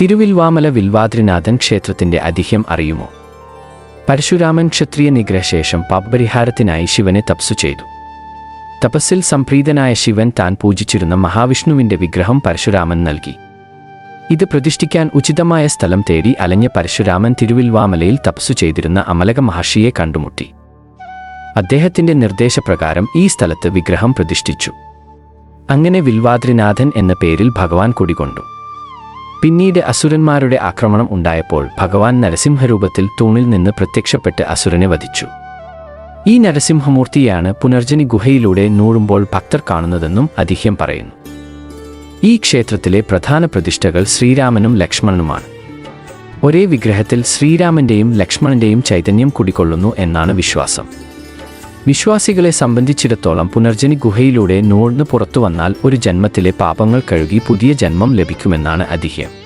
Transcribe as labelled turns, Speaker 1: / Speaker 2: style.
Speaker 1: തിരുവിൽവാമല വിൽവാദ്രിനാഥൻ ക്ഷേത്രത്തിന്റെ അതിഹ്യം അറിയുമോ? പരശുരാമൻ ക്ഷത്രിയ നിഗ്രഹശേഷം പാപപരിഹാരത്തിനായി ശിവനെ തപസ്സു ചെയ്തു. തപസ്സിൽ സംപ്രീതനായ ശിവൻ താൻ പൂജിച്ചിരുന്ന മഹാവിഷ്ണുവിന്റെ വിഗ്രഹം പരശുരാമൻ നൽകി. ഇത് പ്രതിഷ്ഠിക്കാൻ ഉചിതമായ സ്ഥലം തേടി അലഞ്ഞ പരശുരാമൻ തിരുവിൽവാമലയിൽ തപസ്സു ചെയ്തിരുന്ന അമലക മഹർഷിയെ കണ്ടുമുട്ടി. അദ്ദേഹത്തിന്റെ നിർദ്ദേശപ്രകാരം ഈ സ്ഥലത്ത് വിഗ്രഹം പ്രതിഷ്ഠിച്ചു. അങ്ങനെ വിൽവാദ്രിനാഥൻ എന്ന പേരിൽ ഭഗവാൻ കുടികൊണ്ടു. പിന്നീട് അസുരന്മാരുടെ ആക്രമണം ഉണ്ടായപ്പോൾ ഭഗവാൻ നരസിംഹരൂപത്തിൽ തൂണിൽ നിന്ന് പ്രത്യക്ഷപ്പെട്ട് അസുരനെ വധിച്ചു. ഈ നരസിംഹമൂർത്തിയാണ് പുനർജനി ഗുഹയിലൂടെ നൂറുമ്പോൾ ഭക്തർ കാണുന്നതെന്നും അതിഹ്യം പറയുന്നു. ഈ ക്ഷേത്രത്തിലെ പ്രധാന പ്രതിഷ്ഠകൾ ശ്രീരാമനും ലക്ഷ്മണനുമാണ്. ഒരേ വിഗ്രഹത്തിൽ ശ്രീരാമന്റെയും ലക്ഷ്മണന്റെയും ചൈതന്യം കുടികൊള്ളുന്നു എന്നാണ് വിശ്വാസം. വിശ്വാസികളെ സംബന്ധിച്ചിടത്തോളം പുനർജനി ഗുഹയിലൂടെ നൂഴ്ന്ന് പുറത്തു വന്നാൽ ഒരു ജന്മത്തിലെ പാപങ്ങൾ കഴുകി പുതിയ ജന്മം ലഭിക്കുമെന്നാണ് അതിഹ്യം